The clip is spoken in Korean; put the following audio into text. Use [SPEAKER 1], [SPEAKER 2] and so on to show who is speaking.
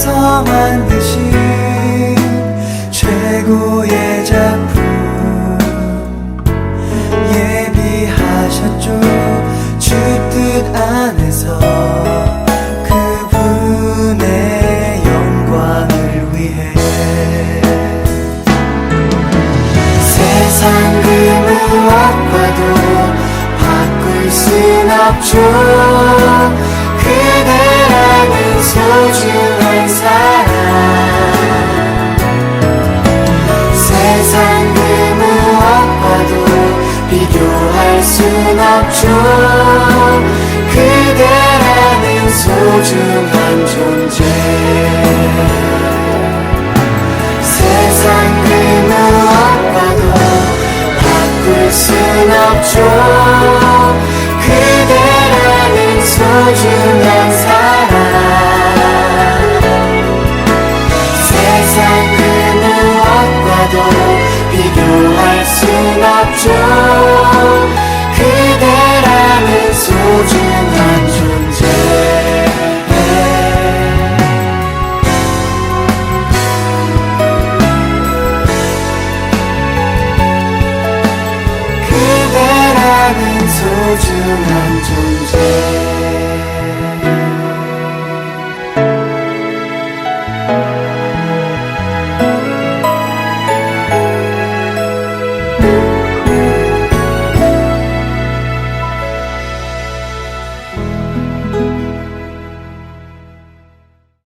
[SPEAKER 1] 완성한 듯이 최고의 작품 예비하셨죠. 주뜻 안에서 그분의 영광을 위해 세상 그 무엇과도 바꿀 순 없죠. 순 없죠 그대라는 소중한 존재. 세상 그 무엇과도 바꿀 순 없죠. 그대라는 소중한 사람 세상 그 무엇과도 비교할 순 없죠 소중한 존재